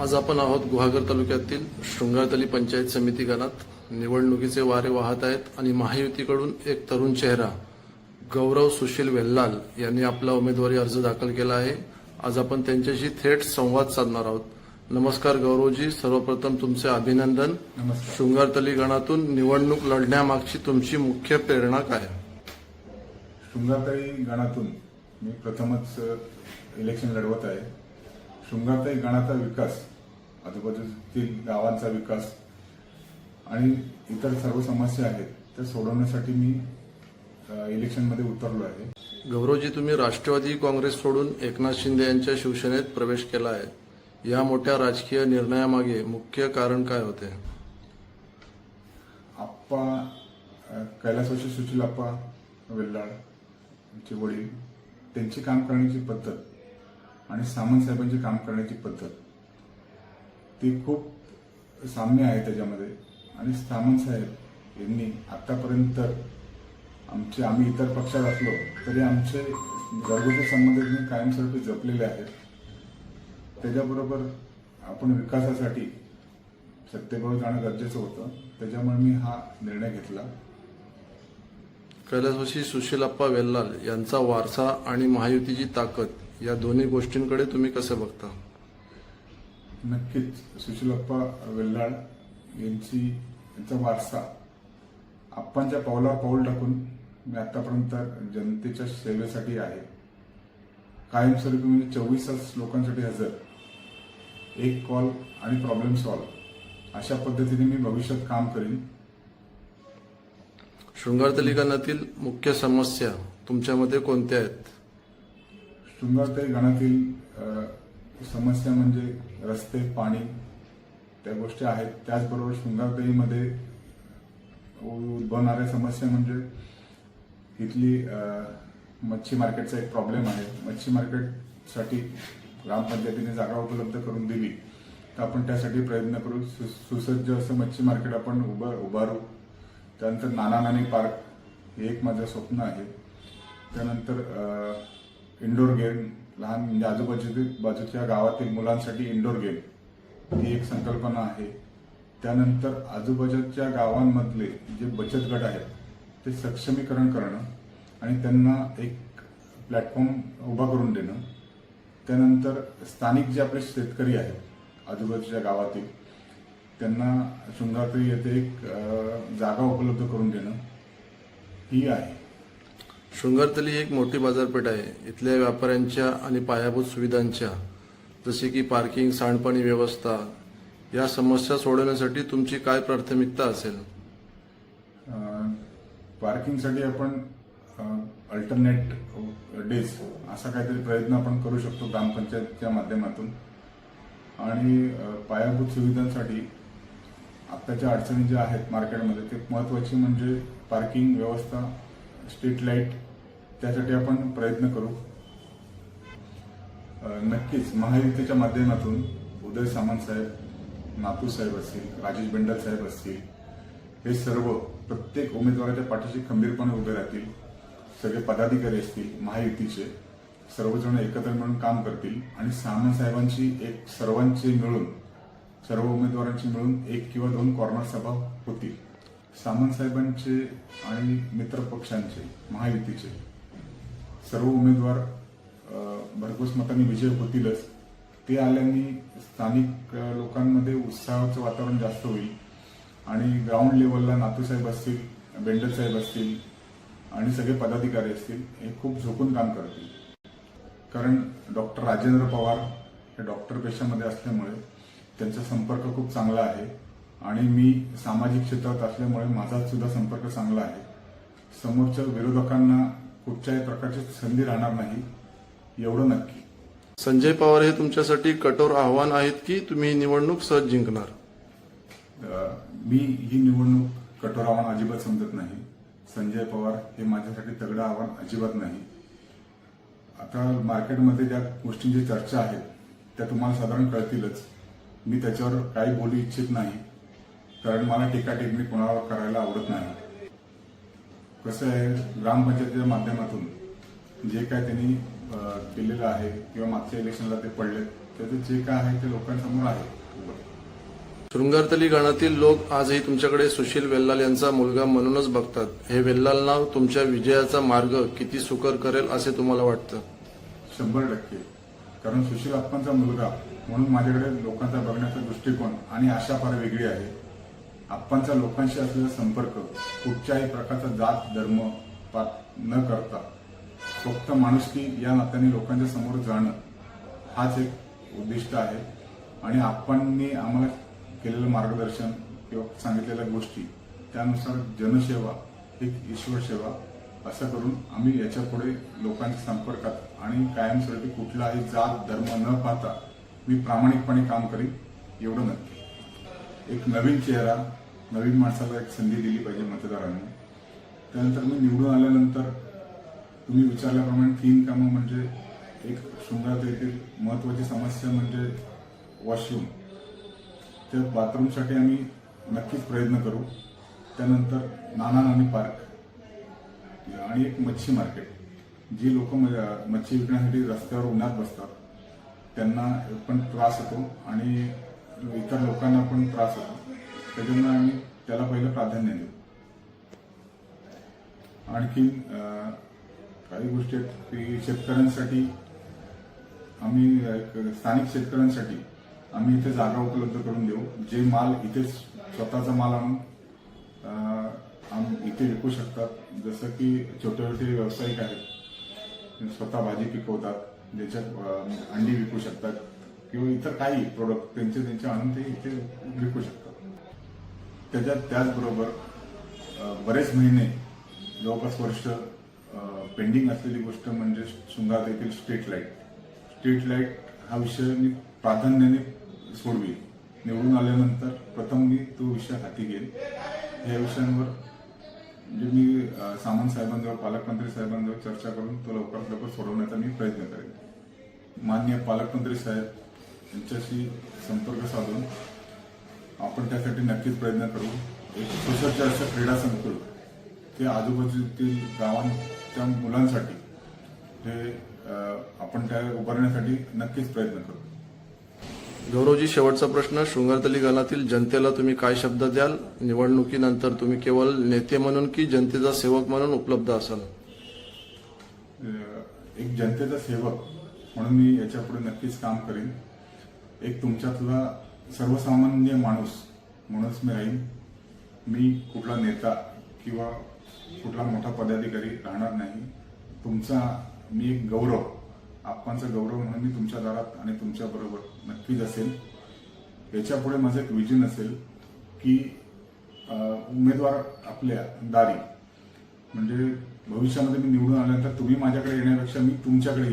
आज आपण आहोत गुहागर तालुक्यातील शृंगारतली पंचायत समिती गणात. निवडणुकीचे वारे वाहत आहेत आणि महायुतीकडून एक तरुण चेहरा गौरव सुशील वेल्लाल यांनी आपला उमेदवारी अर्ज दाखल केला आहे. आज आपण त्यांच्याशी थेट संवाद साधणार आहोत. नमस्कार गौरवजी सर्वप्रथम तुमचे अभिनंदन. शृंगारतली गणातून निवडणूक लढण्यामागची तुमची मुख्य प्रेरणा काय? शृंगारताई गणातून मी प्रथमच इलेक्शन लढवत आहे. शृंगारताई गणाचा विकास आजूबाजूतील गावांचा विकास आणि इतर सर्व समस्या आहेत त्या सोडवण्यासाठी मी इलेक्शनमध्ये उतरलो आहे. गौरवजी तुम्ही राष्ट्रवादी काँग्रेस सोडून एकनाथ शिंदे यांच्या शिवसेनेत प्रवेश केला आहे. या मोठ्या राजकीय निर्णयामागे मुख्य कारण काय होते? आप्पा अ, कैलासवासी सुशील आप्पा वेल्लाळ यांचे वडील त्यांची काम करण्याची पद्धत आणि सामंत साहेबांची काम करण्याची पद्धत. ती खूप साम्य आहे त्याच्यामध्ये. आणि सामंत साहेब यांनी आतापर्यंत आमचे आम्ही इतर पक्षात असलो तरी आमचे घरगुती संबंध कायमस्वरूपी जपलेले आहेत. त्याच्याबरोबर आपण विकासासाठी सत्तेबरोबर जाणं गरजेचं होतं. त्याच्यामुळे मी हा निर्णय घेतला. कैलासवासी सुशीलाप्पा वेल्लाल यांचा वारसा आणि महायुतीची ताकद या दोन्ही गोष्टींकडे तुम्ही कसं बघता? नक्कीच सुशीलप्पा वेल्लाळ यांची यांचा वारसा. आप्पांच्या पावलावर पाऊल टाकून मी आतापर्यंत जनतेच्या सेवेसाठी आहे. कायमस्वरूपी म्हणजे चोवीस तास लोकांसाठी हजर. एक कॉल आणि प्रॉब्लेम सॉल्व अशा पद्धतीने मी भविष्यात काम करीन. शृंगारतली गणातील मुख्य समस्या तुमच्यामध्ये कोणत्या आहेत? शृंगारताई गणातील अ, समस्या म्हणजे रस्ते पाणी त्या गोष्टी आहेत. त्याचबरोबर शृंगारपेरीमध्ये उद्भवणाऱ्या समस्या म्हणजे इथली मच्छी मार्केटचा एक प्रॉब्लेम आहे. मच्छी मार्केटसाठी ग्रामपंचायतीने जागा उपलब्ध करून दिली. तर आपण त्यासाठी प्रयत्न करू. सु- सुसज्ज असं मच्छी मार्केट आपण उभं उभारू. त्यानंतर नाना नानी पार्क हे एक माझं स्वप्न आहे. त्यानंतर इंडोर गेम लहान म्हणजे आजूबाजू बाजूच्या गावातील मुलांसाठी इंडोर गेम ही एक संकल्पना आहे. त्यानंतर आजूबाजूच्या गावांमधले जे बचत गट आहेत ते सक्षमीकरण करणं आणि त्यांना एक प्लॅटफॉर्म उभा करून देणं. त्यानंतर स्थानिक जे आपले शेतकरी आहेत आजूबाजूच्या गावातील त्यांना शृंगारपुरी येथे एक जागा उपलब्ध करून देणं ही आहे. शृंगारतली एक मोठी बाजारपेठ आहे. इथल्या व्यापाऱ्यांच्या आणि पायाभूत सुविधांच्या जसे की पार्किंग सांडपाणी व्यवस्था या समस्या सोडवण्यासाठी तुमची काय प्राथमिकता असेल? पार्किंगसाठी आपण अल्टरनेट डेज असा काहीतरी प्रयत्न आपण करू शकतो ग्रामपंचायतच्या माध्यमातून. आणि पायाभूत सुविधांसाठी आत्ताच्या अडचणी ज्या आहेत मार्केटमध्ये ते महत्वाची म्हणजे पार्किंग व्यवस्था स्ट्रीट लाइट त्यासाठी आपण प्रयत्न करू. नक्कीच महायुतीच्या माध्यमातून उदय सामंत साहेब नातू साहेब असतील राजेश बेंडल साहेब असतील हे सर्व प्रत्येक उमेदवाराच्या पाठीशी खंबीरपणे उभे राहतील. सगळे पदाधिकारी असतील महायुतीचे सर्वजण एकत्र मिळून काम करतील आणि सामंत साहेबांची एक सर्वांची मिळून सर्व उमेदवारांची मिळून एक किंवा दोन कॉर्नर सभा होतील. सामंत साहेबांचे आणि मित्र पक्षांचे महायुतीचे. सर्व उमेदवार भरघोस मतांनी विजय होतीलच. ते आल्याने स्थानिक लोकांमध्ये उत्साहाचं वातावरण जास्त होईल आणि ग्राउंड लेवलला नातूसाहेब असतील बेंडल साहेब असतील आणि सगळे पदाधिकारी असतील हे खूप झोकून काम करतील. कारण डॉक्टर राजेंद्र पवार हे डॉक्टर पेशामध्ये असल्यामुळे त्यांचा संपर्क खूप चांगला आहे आणि मी सामाजिक क्षेत्रात असल्यामुळे माझा सुद्धा संपर्क चांगला आहे. समोरच्या विरोधकांना कुठच्याही प्रकारची संधी राहणार नाही एवढं नक्की. संजय पवार हे तुमच्यासाठी कठोर आव्हान आहेत की तुम्ही निवडणूक सहज जिंकणार? मी ही निवडणूक कठोर आव्हान अजिबात समजत नाही. संजय पवार हे माझ्यासाठी तगडं आव्हान अजिबात नाही. आता मार्केटमध्ये ज्या गोष्टींची चर्चा आहेत त्या तुम्हाला साधारण कळतीलच. मी त्याच्यावर काही बोलू इच्छित नाही. कारण मला टीका टिप्पणी कोणावर करायला आवडत नाही. कसं आहे ग्रामपंचायतीच्या माध्यमातून जे काय त्यांनी केलेलं आहे किंवा मागच्या इलेक्शनला ते पडले त्याचं जे काय आहे ते लोकांसमोर आहे. शृंगारतली गणातील लोक आजही तुमच्याकडे सुशील वेल्लाल यांचा मुलगा म्हणूनच बघतात. हे वेल्लाल नाव तुमच्या विजयाचा मार्ग किती सुकर करेल असे तुम्हाला वाटतं? शंभर टक्के. कारण सुशील अप्पांचा मुलगा म्हणून माझ्याकडे लोकांचा बघण्याचा दृष्टिकोन आणि आशा फार वेगळी आहे. आप्पांचा लोकांशी असलेला संपर्क कुठच्याही प्रकारचा जात धर्म पात न करता फक्त माणुसकी या नात्याने लोकांच्या समोर जाणं हाच एक उद्दिष्ट आहे. आणि आप्पांनी आम्हाला केलेलं मार्गदर्शन किंवा सांगितलेल्या गोष्टी त्यानुसार जनसेवा ही ईश्वर सेवा असं करून आम्ही याच्यापुढे लोकांच्या संपर्कात आणि कायमस्वरूपी कुठलाही जात धर्म न पाहता मी प्रामाणिकपणे काम करीन एवढं नक्की. एक नवीन चेहरा नवीन माणसाला एक संधी दिली पाहिजे मतदारांनी. त्यानंतर मी निवडून आल्यानंतर तुम्ही विचारल्याप्रमाणे तीन कामं म्हणजे एक शृंगार येथील महत्वाची समस्या म्हणजे वॉशरूम त्या बाथरूमसाठी आम्ही नक्कीच प्रयत्न करू. त्यानंतर नाना नानी पार्क आणि एक मच्छी मार्केट जी लोक मच्छी विकण्यासाठी रस्त्यावर उन्हात बसतात. त्यांना पण त्रास होतो आणि इतर लोकांना पण त्रास होतो. त्याच्यामुळे आम्ही त्याला पहिलं प्राधान्य देऊ आणखी काही गोष्टी आहेत की शेतकऱ्यांसाठी आम्ही एक स्थानिक शेतकऱ्यांसाठी आम्ही इथे जागा उपलब्ध करून देऊ. जे माल इथे स्वतःचा माल आणून इथे विकू शकतात. जसं की छोटे छोटे व्यावसायिक आहेत स्वतः भाजी पिकवतात ज्याच्यात अंडी विकू शकतात किंवा इतर काही प्रोडक्ट त्यांचे त्यांचे आणून ते इथे विकू शकतात. त्याच्यात त्याचबरोबर बरेच महिने जवळपास वर्ष पेंडिंग असलेली गोष्ट म्हणजे शृंगार येथील स्ट्रीट लाइट स्ट्रीट लाइट हा विषय मी प्राधान्याने सोडवी निवडून आल्यानंतर प्रथम मी तो विषय हाती घेईन. या विषयांवर म्हणजे मी सामंत साहेबांजवळ पालकमंत्री साहेबांजवळ चर्चा करून तो लवकरात लवकर सोडवण्याचा मी प्रयत्न करेन. मान्य पालकमंत्री साहेब यांच्याशी संपर्क साधून आपण त्यासाठी नक्कीच प्रयत्न करू. एक सुसज्ज क्रीडा संकुल ते आजूबाजूतील गावांच्या मुलांसाठी हे आपण त्या उभारण्यासाठी नक्कीच प्रयत्न करू. गौरवजी शेवटचा प्रश्न. शृंगारतली गणातील जनतेला तुम्ही काय शब्द द्याल? निवडणुकीनंतर तुम्ही केवळ नेते म्हणून की जनतेचा सेवक म्हणून उपलब्ध असाल? एक जनतेचा सेवक म्हणून मी याच्यापुढे नक्कीच काम करेन. एक तुमच्यातला सर्वसामान्य माणूस म्हणूनच मी राहीन. मी कुठला नेता किंवा कुठला मोठा पदाधिकारी राहणार नाही. तुमचा मी एक गौरव आप्पांचा गौरव म्हणून मी तुमच्या दारात आणि तुमच्याबरोबर नक्कीच असेल. याच्यापुढे माझं एक विजन असेल की उमेदवार आपल्या दारी. म्हणजे भविष्यामध्ये मी निवडून आल्यानंतर तुम्ही माझ्याकडे येण्यापेक्षा मी तुमच्याकडे